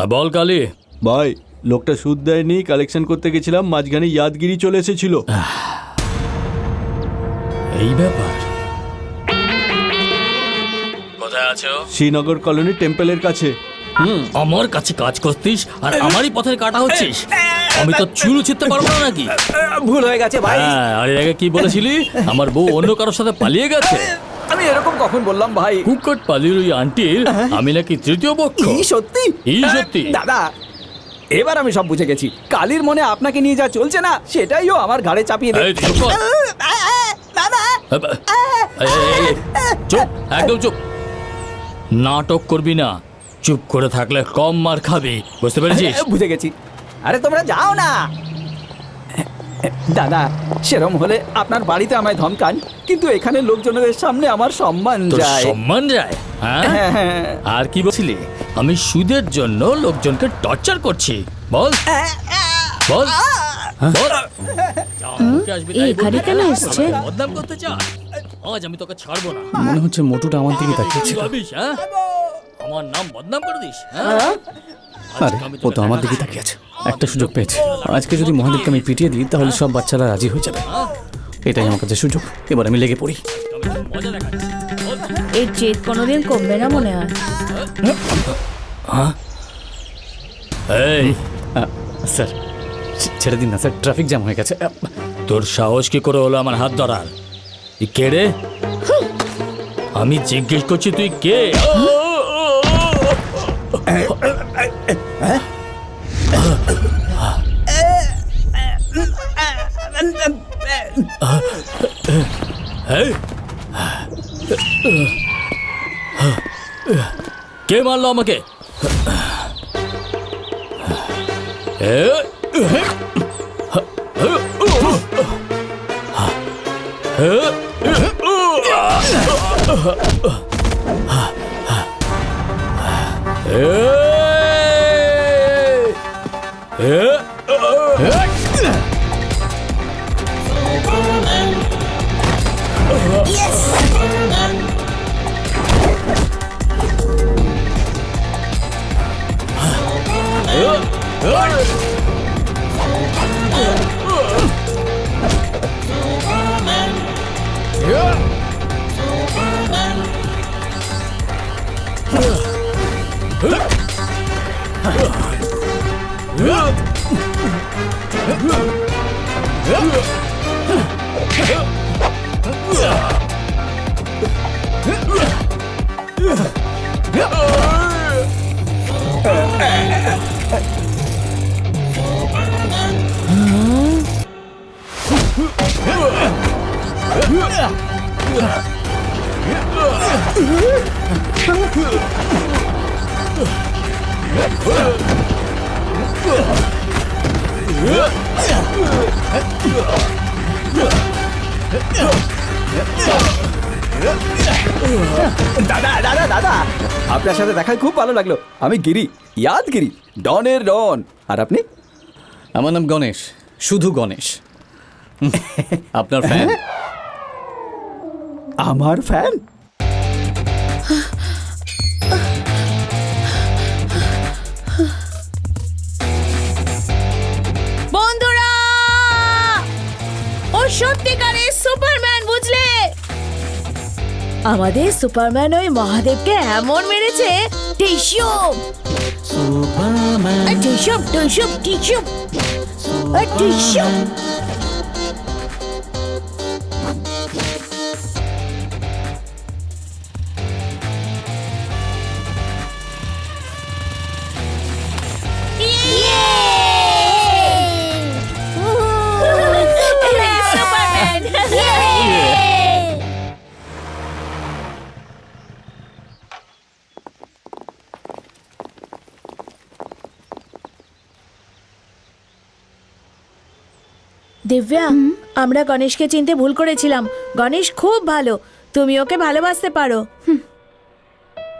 হ্যাঁ, বল কালি। ভাই লোকটা সুদ দেয়নি কালেকশন করতে গেছিলাম মাঝখানে ইয়াদগিরি চলে এসেছিল। এই ব্যাপার। কোথায় আছো? শ্রীনগর কলোনি টেম্পলের কাছে। হুম আমার কাছে কাজ করতিস আর আমারই পথের কাটা হচ্ছিস। আমি তো চুরু ছিটতে পারব না নাকি? ভুল হয়ে গেছে ভাই। হ্যাঁ আর এর আগে কি বলেছিলি? আমার বউ অন্য কারোর সাথে পালিয়ে গেছে। আমি এরকম কখন বললাম ভাই? কুকট পালির ওই আন্টির আমি নাকি তৃতীয় পক্ষ? কি সত্যি? এই সত্যি। দাদা এবার আমি সব বুঝে গেছি। কালির মনে আপনাকে নিয়ে যা চলছে না সেটাইও আমার ঘাড়ে চাপিয়ে দেয় দাদা এই, এই, এই, চুপ একদম চুপ। নাটক করবি না চুপ করে থাকলে কম মার খাবি বুঝতে পেরেছিস? বুঝে গেছি। আরে তোমরা যাও না। দাদা সেরম হলে আপনার বাড়িতে আমায় ধমকান কিন্তু এখানে লোকজনের সামনে আমার সম্মান তোর যায়। সম্মান যায়? হ্যাঁ? হ্যাঁ, হ্যাঁ। আর কি বলছিলি? আমি সুদের জন্য লোকজনকে টর্চার করছি। বল। বল। বল। মুখে আসবি তাই এখানে কেন হ্যাঁ? এসছে? বদনাম করতে চাস? আজ আমি তোকে ছাড়বো না। মনে হচ্ছে মোটুটা আমার দিকে তাকিয়েছিল। ভাবিস হ্যাঁ? আমার নাম বদনাম করে দিস হ্যাঁ? আরে ও তো আমার দিকে তাকিয়ে আছে। একটা সুযোগ পেয়েছে। আজকে যদি মহাদেবকে আমি পিটিয়ে দিই তাহলে সব বাচ্চারা রাজি হয়ে যাবে। এটাই আমার কাছে সুযোগ। এবার আমি লেগে পড়ি। এর জেদ কোনোদিন কমবে না মনে হয়। এই। স্যার ছেড়ে দিন না স্যার ট্রাফিক জ্যাম হয়ে গেছে। তোর সাহস কি করে হলো আমার হাত ধরার? কে রে? আমি জিজ্ঞেস করছি তুই কে? কে মারলো আমাকে? Yes! দাদা দাদা দাদা। আপনার সাথে দেখায় খুব ভালো লাগল। আমি গিরি ইয়াদগিরি ডনের ডন আর আপনি? আমার নাম গণেশ শুধু গণেশ। আপনার ফ্যান আমার ফ্যান সত্যিকারের সুপারম্যান বুঝলে? আমাদের সুপারম্যান ওই মহাদেবকে এমন মেরেছে টিসুম টিসুম টিসুম টিসুম টিসুম দিব্যা আমরা গণেশকে চিনতে ভুল করেছিলাম। গণেশ খুব ভালো। তুমি ওকে ভালোবাসতে পারো।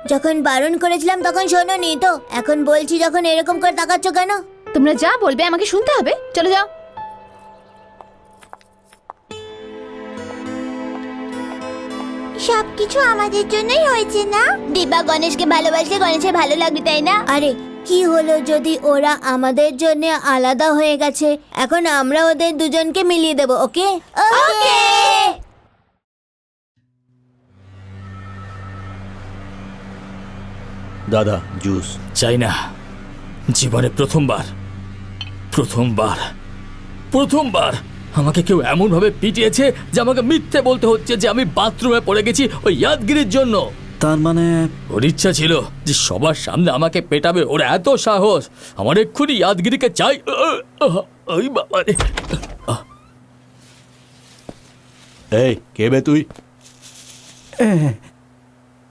যখন বারণ করেছিলাম তখন শোনোনি তো। এখন বলছি যখন এরকম করে তাকাচ্ছ কেন? তোমরা যা বলবে আমাকে শুনতে হবে। চলে যাও। সবকিছু আমাদের জন্যই হয়েছে না? দিবা গণেশকে ভালোবাসলে গণেশের ভালো লাগবে তাই না? আরে কি হলো যদি ওরা আমাদের জন্য আলাদা হয়ে গেছে? এখন আমরা ওদের দুজনকে মিলিয়ে দেব ওকে? ওকে! দাদা জুস। চাই না। জীবনে প্রথমবার। প্রথমবার। প্রথমবার! আমাকে কেউ এমনভাবে পিটিয়েছে যে আমাকে মিথ্যে বলতে হচ্ছে যে আমি বাথরুমে পড়ে গেছি ওই ইয়াদগিরির জন্য। তার মানে ওর ইচ্ছা ছিল যে সবার সামনে আমাকে পেটাবে। ওর এত সাহস আমার এক্ষুনি ইয়াদগিরিকে চাই। ওই বাবা রে এই কে বে তুই?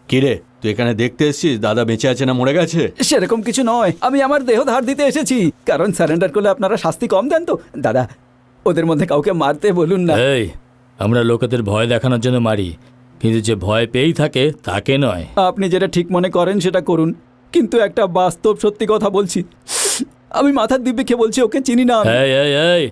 কিরে তুই এখানে দেখতে এসেছিস? দাদা বেঁচে আছে না মরে গেছে? সেরকম কিছু নয় আমি আমার দেহ ধার দিতে এসেছি। কারণ সারেন্ডার করলে আপনারা শাস্তি কম দেন তো। দাদা ওদের মধ্যে কাউকে মারতে বলুন না। এই আমরা লোকেদের ভয় দেখানোর জন্য মারি। কিন্তু যে ভয় পেয়েই থাকে তাকে নয়। আপনি যেটা ঠিক মনে করেন সেটা করুন। কিন্তু একটা বাস্তব সত্যি কথা বলছি। আমি মাথার দিব্যি খেয়ে বলছি ওকে চিনি না আমি। এই এই এই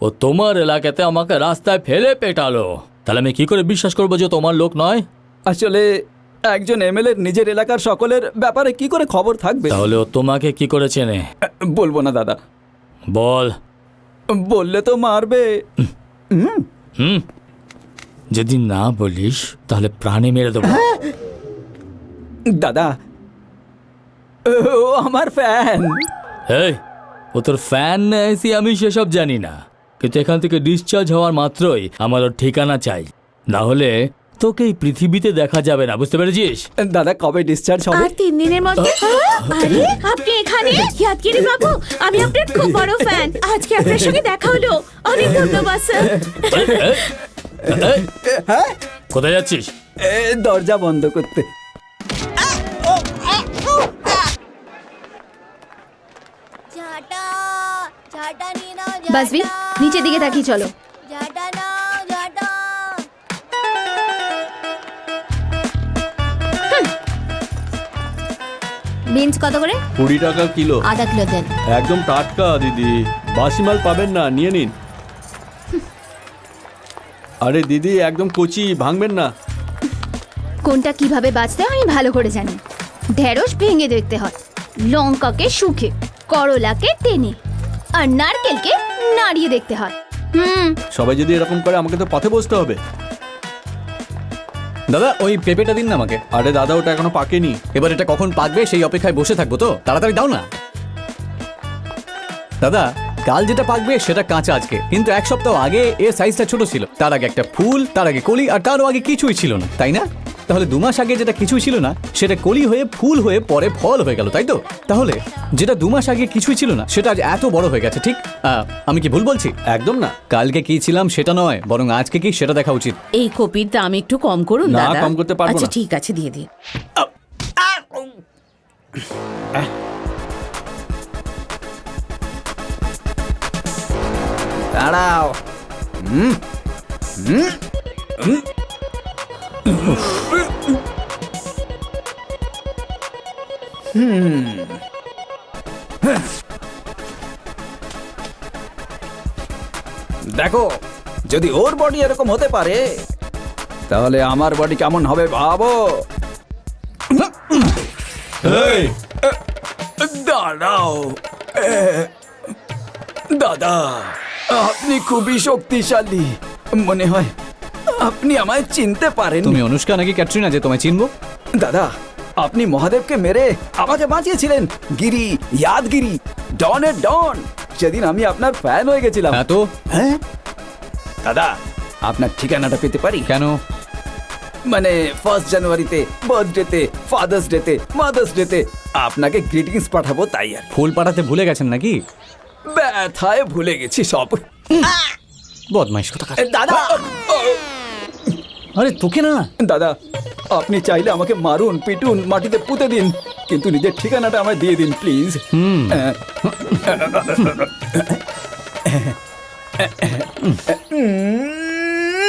ও তোমার এলাকাতে আমাকে রাস্তায় ফেলে পেটালো। তাহলে আমি কি করে বিশ্বাস করব যে তোমার লোক নয়? আসলে একজন এমএলএ নিজের এলাকার সকলের ব্যাপারে কি করে খবর থাকবে? তাহলে ও তোমাকে কি করে চেনে? বলব না দাদা। বল। বললে তো মারবে। হুম। যদি না বলিস তাহলে প্রাণে মেরে দেবো। দাদা ও আমার ফ্যান। এই ও তোর ফ্যান না এসি আমি সেসব জানি না। কিন্তু এখান থেকে ডিসচার্জ হওয়ার মাত্রই আমার ওর ঠিকানা চাই। না হলে তোকে এই পৃথিবীতে দেখা যাবে না বুঝতে পেরেছিস? দাদা কবে ডিসচার্জ হবে? আর তিন দিনের মধ্যে? আরে আপনি এখানে? ইয়াদগিরি বাবু আমি আপনার খুব বড় ফ্যান। আজকে আপনার সঙ্গে দেখা হলো। অনেক ধন্যবাদ স্যার। এই, কোথায় যাচ্ছিস? এ, দরজা বন্ধ করতে। বাসবি নিচের দিকে তাকিয়ে চলো। বিনস কত করে? কুড়ি টাকা কিলো। আধা কিলো দেন একদম টাটকা দিদি। বাসি মাল পাবেন না নিয়ে নিন। আরে দিদি একদম কচি ভাঙবেন না। কোনটা কীভাবে বাঁচতে হয় আমি ভালো করে জানি। ঢেঁড়স ভেঙে দেখতে হয় লঙ্কাকে শুকে করলাকে টেনে আর নারকেলকে নাড়িয়ে দেখতে হয়। হুম। সবাই যদি এরকম করে আমাকে তো পথে বসতে হবে। দাদা ওই পেঁপেটা দিন না আমাকে। আরে দাদা ওটা এখনও পাকেনি। এবার এটা কখন পাকবে সেই অপেক্ষায় বসে থাকব তো। তাড়াতাড়ি দাও না। দাদা কাল যেটা পাকবে সেটা কাঁচা আজকে। কিন্তু এক সপ্তাহ আগে এর সাইজটা ছোট ছিল। তার আগে একটা ফুল তার আগে কলি আর তারও আগে কিছুই ছিল না। তাই না? তাহলে দু মাস আগে যেটা কিছুই ছিল না সেটা কলি হয়ে ফুল হয়ে পরে ফল হয়ে গেল তাই তো? তাহলে যেটা দু মাস আগে কিছুই ছিল না সেটা আজ এত বড় হয়ে গেছে ঠিক? আহ, আমি কি ভুল বলছি? একদম না। কালকে কি ছিলাম সেটা নয় বরং আজকে কি সেটা দেখা উচিত। এই কপির দাম একটু কম করুন না, দাদা। কম করতে পারব আচ্ছা না। ঠিক আছে দিয়ে দিন। দাঁড়াও। দেখো যদি ওর বডি এরকম হতে পারে তাহলে আমার বডি কেমন হবে ভাবো? দাঁড়াও। দাদা। আপনি খুবই শক্তিশালী। মনে হয় আপনি আমায় চিনতে পারেন তুমি অনুষ্কা নাকি ক্যাটরিনা যে তোমায় চিনবো? দাদা আপনি মহাদেবকে মেরে আমাকে বাঁচিয়েছিলেন। গিরি ইয়াদগিরি ডনের ডন। সেদিন আমি আপনার ফ্যান হয়ে গেছিলাম। এত হ্যাঁ? দাদা আপনার ঠিকানাটা পেতে পারি? কেন? মানে ফার্স্ট জানুয়ারিতে বার্থডেতে ফাদার্স ডেতে মাদার্স ডেতে আপনাকে গ্রিটিংস পাঠাবো তাই আর ফুল পাঠাতে ভুলে গেছেন নাকি? ব্যথায় ভুলে গেছি সব বদমাইশ কথা দাদা আরে তোকে না দাদা আপনি চাইলে আমাকে মারুন পিটুন মাটিতে পুঁতে দিন কিন্তু নিজের ঠিকানাটা আমায় দিয়ে দিন প্লিজ হুম হুম